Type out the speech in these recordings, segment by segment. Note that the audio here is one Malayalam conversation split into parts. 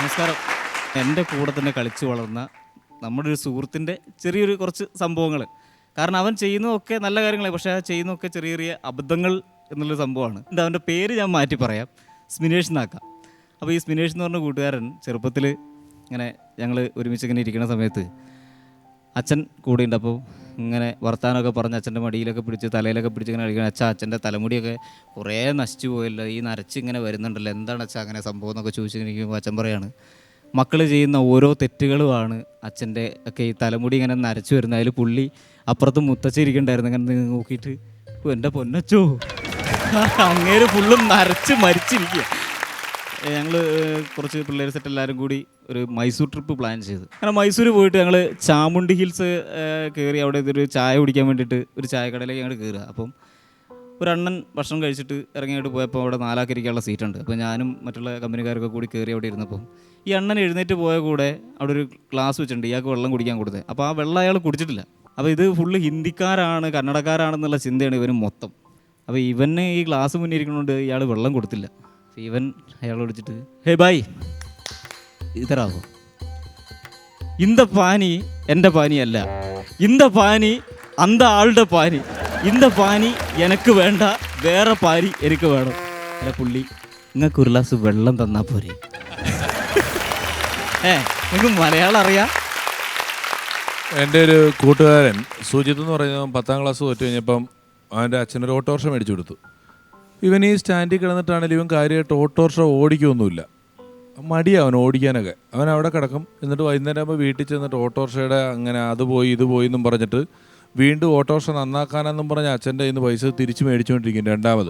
നമസ്കാരം. എന്റെ കൂടെ തന്നെ കളിച്ചു വളർന്ന നമ്മുടെ ഒരു സുഹൃത്തിന്റെ ചെറിയൊരു കുറച്ച് സംഭവങ്ങൾ. കാരണം അവൻ ചെയ്യുന്നതൊക്കെ നല്ല കാര്യങ്ങളെ പക്ഷേ ആ ചെയ്യുന്നതൊക്കെ ചെറിയ ചെറിയ അബദ്ധങ്ങൾ എന്നുള്ള സംഭവമാണ്. അവന്റെ പേര് ഞാൻ മാറ്റി പറയാം. സ്മിനേഷ് നാക്ക. അപ്പോൾ ഈ സ്മിനേഷ് എന്ന് പറഞ്ഞ കൂട്ടുകാരൻ ചെറുപ്പത്തിൽ ഇങ്ങനെ ഞങ്ങൾ ഒരുമിച്ച് ഇങ്ങനെ ഇരിക്കുന്ന സമയത്ത് അച്ഛൻ കൂടെ ഉണ്ട് അപ്പോൾ ഇങ്ങനെ വർത്താനമൊക്കെ പറഞ്ഞ് അച്ഛന്റെ മടിയിലൊക്കെ പിടിച്ച് തലയിലൊക്കെ പിടിച്ച് ഇങ്ങനെ കളിക്കണം അച്ഛാ അച്ഛന്റെ തലമുടിയൊക്കെ കുറേ നശിച്ചു പോയല്ലോ. ഈ നരച്ച് ഇങ്ങനെ വരുന്നുണ്ടല്ലോ. എന്താണ് അച്ഛാ അങ്ങനെ സംഭവം എന്നൊക്കെ ചോദിച്ചിരിക്കുമ്പോൾ അച്ഛൻ പറയാണ് മക്കൾ ചെയ്യുന്ന ഓരോ തെറ്റുകളുമാണ് അച്ഛന്റെ ഒക്കെ ഈ തലമുടി ഇങ്ങനെ നരച്ചു വരുന്നത്. അതിൽ പുള്ളി അപ്പുറത്ത് മുത്തച്ചിരിക്കണ്ടായിരുന്നു ഇങ്ങനെ നോക്കിയിട്ട് "ഓ, എന്റെ പൊന്നച്ചോ. അങ്ങേര് ഫുള്ളും നരച്ച് മരിച്ചിരിക്കുക ഞങ്ങൾ കുറച്ച് പിള്ളേർ സെറ്റ് എല്ലാവരും കൂടി ഒരു മൈസൂർ ട്രിപ്പ് പ്ലാൻ ചെയ്ത്. അങ്ങനെ മൈസൂർ പോയിട്ട് ഞങ്ങൾ ചാമുണ്ടി ഹിൽസ് കയറി അവിടെ ഒരു ചായ കുടിക്കാൻ വേണ്ടിയിട്ട് ഒരു ചായക്കടയിലേക്ക് ഞങ്ങൾ കയറുക അപ്പം ഒരു അണ്ണൻ ഭക്ഷണം കഴിച്ചിട്ട് ഇറങ്ങിയിട്ട് പോയപ്പോൾ അവിടെ നാലാക്കിരിക്കാനുള്ള സീറ്റുണ്ട്. അപ്പോൾ ഞാനും മറ്റുള്ള കമ്പനിക്കാരൊക്കെ കൂടി കയറി അവിടെ ഇരുന്നപ്പം ഈ അണ്ണൻ എഴുന്നേറ്റ് പോയ കൂടെ അവിടെ ഒരു ഗ്ലാസ് വെച്ചിട്ടുണ്ട് ഇയാൾക്ക് വെള്ളം കുടിക്കാൻ കൊടുത്തത്. അപ്പോൾ ആ വെള്ളം അയാൾ കുടിച്ചിട്ടില്ല. അപ്പോൾ ഇത് ഫുള്ള് ഹിന്ദിക്കാരാണ് കന്നഡക്കാരാണെന്നുള്ള ചിന്തയാണ് ഇവന് മൊത്തം. അപ്പോൾ ഇവന് ഈ ഗ്ലാസ് മുന്നിൽ ഇരിക്കണോണ്ട് ഇയാൾ വെള്ളം കൊടുത്തില്ല. ഇവൻ അയാൾ വിളിച്ചിട്ട് ഹേ ബായ് ഇതരാകും. ഇന്ത പാനി എന്റെ പാനിയല്ല. ഇന്ത പാനി അന്ത ആളുടെ പാനി. ഇന്ത പാനി എനിക്ക് വേണ്ട വേറെ പാനി എനിക്ക് വേണം. അല്ല പുള്ളി നിങ്ങൾക്ക് ഒരു ഗ്ലാസ് വെള്ളം തന്നാൽ പോരെ? ഏ നിങ്ങൾക്ക് മലയാളം അറിയാം? എന്റെ ഒരു കൂട്ടുകാരൻ സുജിത്ത് എന്ന് പറയുന്ന പത്താം ക്ലാസ് തോറ്റു കഴിഞ്ഞപ്പം അവന്റെ അച്ഛനൊരു ഓട്ടോറിക്ഷ മേടിച്ചു കൊടുത്തു. ഇവൻ ഈ സ്റ്റാൻഡിൽ കിടന്നിട്ടാണെങ്കിലും ഇവൻ കാര്യമായിട്ട് ഓട്ടോറിക്ഷ ഓടിക്കൊന്നുമില്ല. മടിയാ അവൻ ഓടിക്കാനൊക്കെ. അവൻ അവിടെ കിടക്കും. എന്നിട്ട് വൈകുന്നേരം ആകുമ്പോൾ വീട്ടിൽ ചെന്നിട്ട് ഓട്ടോറിക്ഷയുടെ അങ്ങനെ അത് പോയി ഇത് പോയി എന്നും പറഞ്ഞിട്ട് വീണ്ടും ഓട്ടോറിക്ഷ നന്നാക്കാനെന്നും പറഞ്ഞ് അച്ഛന്റെ നിന്ന് പൈസ തിരിച്ച് മേടിച്ചുകൊണ്ടിരിക്കും രണ്ടാമത്.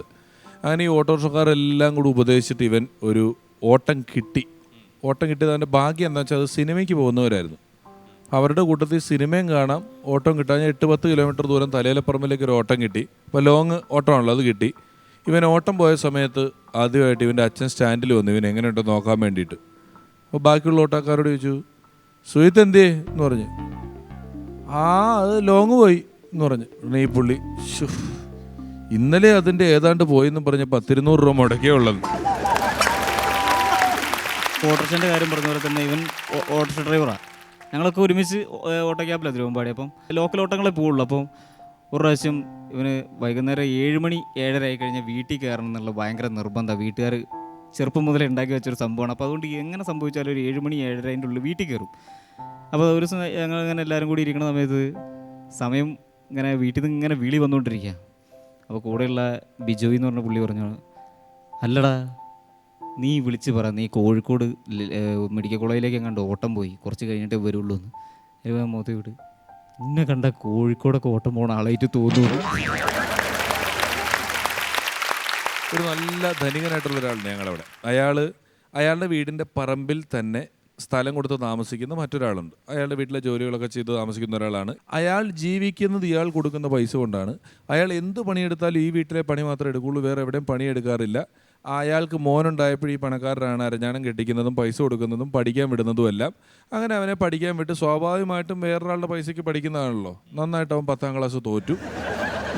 അങ്ങനെ ഈ ഓട്ടോറിക്ഷക്കാരെല്ലാം കൂടി ഉപദേശിച്ചിട്ട് ഇവൻ ഒരു ഓട്ടം കിട്ടി. ഓട്ടം കിട്ടിയത് അവന്റെ ഭാഗ്യം എന്താ വെച്ചാൽ അത് സിനിമയ്ക്ക് പോകുന്നവരായിരുന്നു. അവരുടെ കൂട്ടത്തിൽ സിനിമയും കാണാം ഓട്ടം കിട്ടാൻ എട്ട് പത്ത് കിലോമീറ്റർ ദൂരം തലയിലപ്പറമ്പിലേക്ക് ഒരു ഓട്ടം കിട്ടി. അപ്പോൾ ലോങ് ഓട്ടമാണല്ലോ അത് കിട്ടി. ഇവൻ ഓട്ടം പോയ സമയത്ത് ആദ്യമായിട്ട് ഇവന്റെ അച്ഛൻ സ്റ്റാൻഡിൽ വന്നു. ഇവൻ എങ്ങനെയുണ്ടോ നോക്കാൻ വേണ്ടിയിട്ട്. അപ്പോൾ ബാക്കിയുള്ള ഓട്ടക്കാരോട് ചോദിച്ചു സുഹിത്ത് എന്തേ എന്ന് പറഞ്ഞു. ആ അത് ലോങ് പോയി എന്ന് പറഞ്ഞു. ഈ പുള്ളി "ശ്ശോ, ഇന്നലെ അതിന്റെ ഏതാണ്ട് പോയി എന്ന് പറഞ്ഞ പത്തിരുന്നൂറ് രൂപ മുടക്കിയേ ഉള്ളത്. ഓട്ടോറിക്ഷന്റെ കാര്യം പറഞ്ഞ പോലെ തന്നെ ഇവൻ ഓട്ടോ ഓട്ടോറിക്ഷ ഡ്രൈവറാണ് ഞങ്ങളൊക്കെ ഒരുമിച്ച് ഓട്ടോ ക്യാബിലാണ് തിരുവമ്പാടി. അപ്പം ലോക്കൽ ഓട്ടങ്ങളെ പോവുള്ളൂ. അപ്പം ഒരു പ്രാവശ്യം ഇവന് വൈകുന്നേരം ഏഴ് മണി ഏഴര ആയി കഴിഞ്ഞാൽ വീട്ടിൽ കയറണം എന്നുള്ള ഭയങ്കര നിർബന്ധം. വീട്ടുകാർ ചെറുപ്പം മുതലേ ഉണ്ടാക്കി വെച്ചൊരു സംഭവമാണ്. അപ്പോൾ അതുകൊണ്ട് എങ്ങനെ സംഭവിച്ചാലും ഒരു ഏഴ് മണി ഏഴര അതിന്റെ ഉള്ളിൽ വീട്ടിൽ കയറും. അപ്പോൾ ഒരു ദിവസം ഞങ്ങൾ ഇങ്ങനെ എല്ലാവരും കൂടി ഇരിക്കുന്ന സമയത്ത് സമയം ഇങ്ങനെ വീട്ടിൽ നിന്ന് ഇങ്ങനെ വിളി വന്നുകൊണ്ടിരിക്കുക അപ്പോൾ കൂടെയുള്ള ബിജോയ് എന്ന് പറഞ്ഞ പുള്ളി പറഞ്ഞു അല്ലടാ നീ വിളിച്ച് പറ. നീ കോഴിക്കോട് മെഡിക്കൽ കോളേജിലേക്ക് എങ്ങാണ്ട് ഓട്ടം പോയി. കുറച്ച് കഴിഞ്ഞിട്ട് വരുള്ളൂ എന്ന് ഇവൻ മോത്തി ഇന്നെ കണ്ട കോഴിക്കോടൊക്കെ ഓട്ടം പോണ ആളായിട്ട് തോന്നുന്നു. ഒരു നല്ല ധനികനായിട്ടുള്ള ഒരാളുണ്ട് ഞങ്ങളവിടെ. അയാൾ അയാളുടെ വീടിന്റെ പറമ്പിൽ തന്നെ സ്ഥലം കൊടുത്ത് താമസിക്കുന്ന മറ്റൊരാളുണ്ട്. അയാളുടെ വീട്ടിലെ ജോലികളൊക്കെ ചെയ്ത് താമസിക്കുന്ന ഒരാളാണ്. അയാൾ ജീവിക്കുന്നത് ഇയാൾ കൊടുക്കുന്ന പൈസ കൊണ്ടാണ്. അയാൾ എന്ത് പണിയെടുത്താലും ഈ വീട്ടിലെ പണി മാത്രമേ എടുക്കുള്ളൂ വേറെ എവിടെയും പണിയെടുക്കാറില്ല. അയാൾക്ക് മോനുണ്ടായപ്പോൾ ഈ പണക്കാരനാണ് അരഞ്ഞാണം കെട്ടിക്കുന്നതും പൈസ കൊടുക്കുന്നതും പഠിക്കാൻ വിടുന്നതും എല്ലാം. അങ്ങനെ അവനെ പഠിക്കാൻ വിട്ട് സ്വാഭാവികമായിട്ടും വേറൊരാളുടെ പൈസയ്ക്ക് പഠിക്കുന്നതാണല്ലോ. നന്നായിട്ട് അവൻ പത്താം ക്ലാസ് തോറ്റു.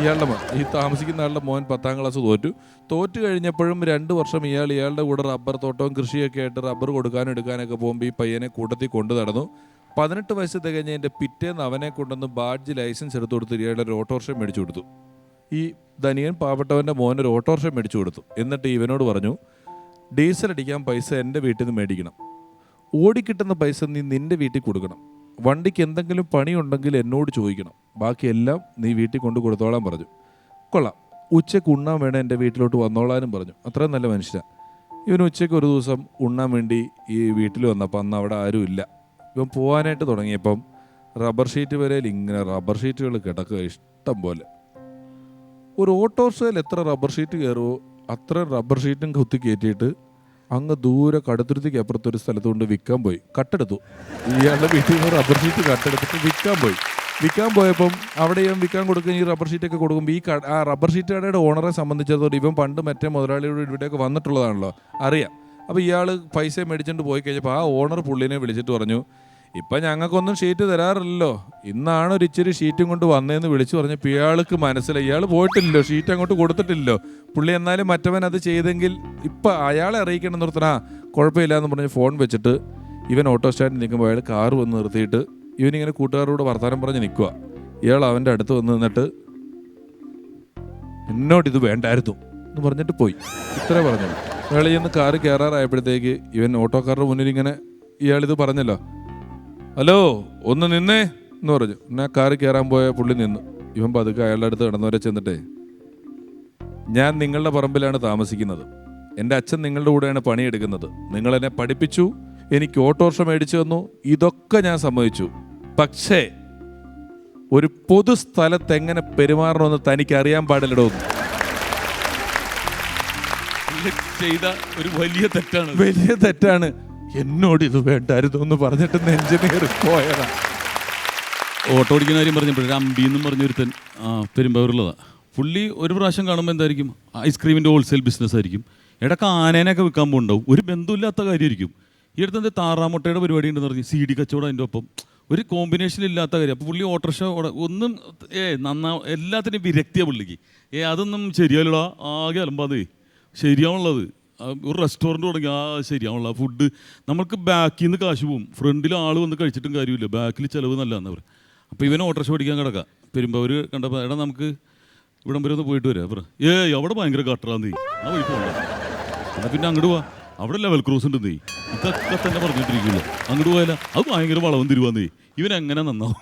ഇയാളുടെ ഈ താമസിക്കുന്ന ആളുടെ മോൻ പത്താം ക്ലാസ് തോറ്റു. തോറ്റു കഴിഞ്ഞപ്പോഴും രണ്ട് വർഷം ഇയാൾ ഇയാളുടെ കൂടെ റബ്ബർ തോട്ടവും കൃഷിയൊക്കെ ആയിട്ട് റബ്ബർ കൊടുക്കാനും എടുക്കാനൊക്കെ പോകുമ്പോൾ ഈ പയ്യനെ കൂട്ടത്തിൽ കൊണ്ടു നടന്നു. പതിനെട്ട് വയസ്സ് തികഞ്ഞതിന്റെ പിറ്റേന്ന് അവനെ കൊണ്ടുവന്ന് ബാഡ്ജ് ലൈസൻസ് എടുത്തു കൊടുത്ത് ഇയാളുടെ ഒരു ഓട്ടോറിക്ഷ മേടിച്ചു കൊടുത്തു. ഈ ധനിയൻ പാവപ്പെട്ടവന്റെ മോൻ ഒരു ഓട്ടോറിക്ഷ മേടിച്ചു കൊടുത്തു. എന്നിട്ട് ഇവനോട് പറഞ്ഞു ഡീസൽ അടിക്കാൻ പൈസ എന്റെ വീട്ടിൽ നിന്ന് മേടിക്കണം. ഓടിക്കിട്ടുന്ന പൈസ നീ നിന്റെ വീട്ടിൽ കൊടുക്കണം. വണ്ടിക്ക് എന്തെങ്കിലും പണിയുണ്ടെങ്കിൽ എന്നോട് ചോദിക്കണം. ബാക്കിയെല്ലാം നീ വീട്ടിൽ കൊണ്ട് കൊടുത്തോളാൻ പറഞ്ഞു. കൊള്ളാം. ഉച്ചയ്ക്ക് ഉണ്ണാൻ വേണേ എന്റെ വീട്ടിലോട്ട് വന്നോളാനും പറഞ്ഞു. അത്രയും നല്ല മനുഷ്യനാണ് ഇവൻ ഉച്ചയ്ക്ക് ഒരു ദിവസം ഉണ്ണാൻ വേണ്ടി ഈ വീട്ടിൽ വന്നപ്പോൾ അന്ന് അവിടെ ആരുമില്ല ഇവൻ പോകാനായിട്ട് തുടങ്ങിയപ്പം റബ്ബർ ഷീറ്റ് വരെ ഇങ്ങനെ റബ്ബർ ഷീറ്റുകൾ കിടക്കുക ഇഷ്ടം പോലെ. ഒരു ഓട്ടോറിക്ഷയിൽ എത്ര റബ്ബർ ഷീറ്റ് കയറുമോ അത്ര റബ്ബർ ഷീറ്റും കുത്തി കയറ്റിയിട്ട് അങ്ങ് ദൂരെ കടുത്തുരുത്തിക്ക് അപ്പുറത്തൊരു സ്ഥലത്ത് കൊണ്ട് വിൽക്കാൻ പോയി. കട്ടെടുത്തു. ഇയാളുടെ വീട്ടിൽ നിന്ന് റബ്ബർ ഷീറ്റ് കട്ടെടുത്തിട്ട് വിൽക്കാൻ പോയി. വിൽക്കാൻ പോയപ്പം അവിടെ ഇവൻ വിൽക്കാൻ കൊടുക്കുകയും ഈ റബ്ബർ ഷീറ്റൊക്കെ കൊടുക്കുമ്പോൾ ഈ ആ റബ്ബർ ഷീറ്റ് കടയുടെ ഓണറെ സംബന്ധിച്ചിടത്തോളം ഇവൻ പണ്ട് മറ്റേ മുതലാളിയോട് ഇവിടെയൊക്കെ വന്നിട്ടുള്ളതാണല്ലോ. അറിയാം. അപ്പോൾ ഇയാൾ പൈസ മേടിച്ചുകൊണ്ട് പോയി കഴിഞ്ഞപ്പോൾ ആ ഓണർ പുള്ളിനെ വിളിച്ചിട്ട് പറഞ്ഞു ഇപ്പം ഞങ്ങൾക്കൊന്നും ഷീറ്റ് തരാറില്ലല്ലോ. ഇന്നാണ് ഒരു ഇച്ചിരി ഷീറ്റും കൊണ്ട് വന്നതെന്ന് വിളിച്ചു പറഞ്ഞപ്പോൾ ഇയാൾക്ക് മനസ്സിലായി. ഇയാൾ പോയിട്ടില്ലല്ലോ ഷീറ്റ് അങ്ങോട്ട് കൊടുത്തിട്ടില്ലല്ലോ. പുള്ളി എന്നാലും മറ്റവൻ അത് ചെയ്തെങ്കിൽ ഇപ്പം അയാളെ അറിയിക്കണം നിർത്തണ കുഴപ്പമില്ല എന്ന് പറഞ്ഞ് ഫോൺ വെച്ചിട്ട് ഇവൻ ഓട്ടോ സ്റ്റാൻഡിൽ നിൽക്കുമ്പോൾ അയാൾ കാറ് വന്ന് നിർത്തിയിട്ട് ഇവനിങ്ങനെ കൂട്ടുകാരോട് വർത്തമാനം പറഞ്ഞ് നിൽക്കുക ഇയാൾ അവന്റെ അടുത്ത് വന്ന് നിന്നിട്ട് എന്നോട് ഇത് വേണ്ടായിരുന്നു എന്ന് പറഞ്ഞിട്ട് പോയി. ഇത്ര പറഞ്ഞു അയാൾ നിന്ന് കാറ് കയറാറായപ്പോഴത്തേക്ക് ഇവൻ ഓട്ടോക്കാരുടെ മുന്നിൽ ഇങ്ങനെ ഇയാളിത് പറഞ്ഞല്ലോ. ഹലോ ഒന്ന് നിന്നേ എന്ന് പറഞ്ഞു. കാർ കാറ് കയറാൻ പോയ പുള്ളി നിന്നു. ഇവൻ പതുക്കെ അയാളുടെ അടുത്ത് കിടന്നവരെ ചെന്നിട്ടേ ഞാൻ നിങ്ങളുടെ പറമ്പിലാണ് താമസിക്കുന്നത്. എന്റെ അച്ഛൻ നിങ്ങളുടെ കൂടെയാണ് പണിയെടുക്കുന്നത്. നിങ്ങളെന്നെ പഠിപ്പിച്ചു എനിക്ക് ഓട്ടോറിക്ഷ മേടിച്ചു തന്നു. ഇതൊക്കെ ഞാൻ സമ്മതിച്ചു. പക്ഷേ ഒരു പൊതു സ്ഥലത്ത് എങ്ങനെ പെരുമാറണമെന്ന് തനിക്ക് അറിയാൻ പാടില്ലടോ. ചെയ്ത ഒരു വലിയ തെറ്റാണ് വലിയ തെറ്റാണ്. എന്നോട് ഇത് വേണ്ടായിരുന്നു എന്ന് പറഞ്ഞിട്ട് എഞ്ചിനീയർ പോയതാ. ഓട്ടോ ഓടിക്കുന്ന കാര്യം പറഞ്ഞപ്പോൾ അമ്പി എന്നും പറഞ്ഞൊരുത്തൻ ആ പുള്ളി ഒരു പ്രാവശ്യം കാണുമ്പോൾ എന്തായിരിക്കും? ഐസ്ക്രീമിന്റെ ഹോൾസെയിൽ ബിസിനസ് ആയിരിക്കും ഇടയ്ക്ക് ആനേനൊക്കെ വിൽക്കാൻ പോകുന്നുണ്ടാവും ഒരു ബന്ധമില്ലാത്ത കാര്യമായിരിക്കും. ഈ അടുത്ത് എന്താ താറാമുട്ടയുടെ പരിപാടി ഉണ്ടെന്ന് പറഞ്ഞു. സി ഡി കച്ചവടം അതിന്റെ ഒപ്പം. ഒരു കോമ്പിനേഷൻ ഇല്ലാത്ത കാര്യം. അപ്പോൾ പുള്ളി ഓട്ടോറിക്ഷ ഓട- ഒന്നും ഏ നന്നാ എല്ലാത്തിനും വിരക്തിയാണ് പുള്ളിക്ക്. ഏ അതൊന്നും ശരിയല്ലടാ ആകെ അലമ്പാതെ. ശരിയാവുള്ളത്. ആ, ഒരു റെസ്റ്റോറന്റ് തുടങ്ങി. ആ ശരിയാവുള്ള ഫുഡ് നമുക്ക് ബാക്കിൽ നിന്ന് കാശ് പോവും. ഫ്രണ്ടിൽ ആൾ വന്ന് കഴിച്ചിട്ടും കാര്യമില്ല. ബാക്കിൽ ചിലവ് നല്ലതെന്ന് പറയും അപ്പോൾ ഇവനെ ഓട്ടോറിക്ഷ പഠിക്കാൻ കിടക്കാം. പെരുമ്പവർ കണ്ടപ്പോൾ എടാ നമുക്ക് ഇവിടം വരെ ഒന്ന് പോയിട്ട് വരാം. പറ. ഏയ് അവിടെ ഭയങ്കര കട്ടറാന്ന് നീ. ആ വഴി പോകണ്ട പിന്നെ അങ്ങോട്ട് പോവാ അവിടെ ലെവൽ ക്രോസ് ഉണ്ട് നീ. ഇതൊക്കെ തന്നെ പറഞ്ഞിട്ടിരിക്കുള്ളൂ അങ്ങോട്ട് പോയാലോ അത് ഭയങ്കര വളവും തിരുവാന്നേ. ഇവൻ എങ്ങനെ നന്നാവും?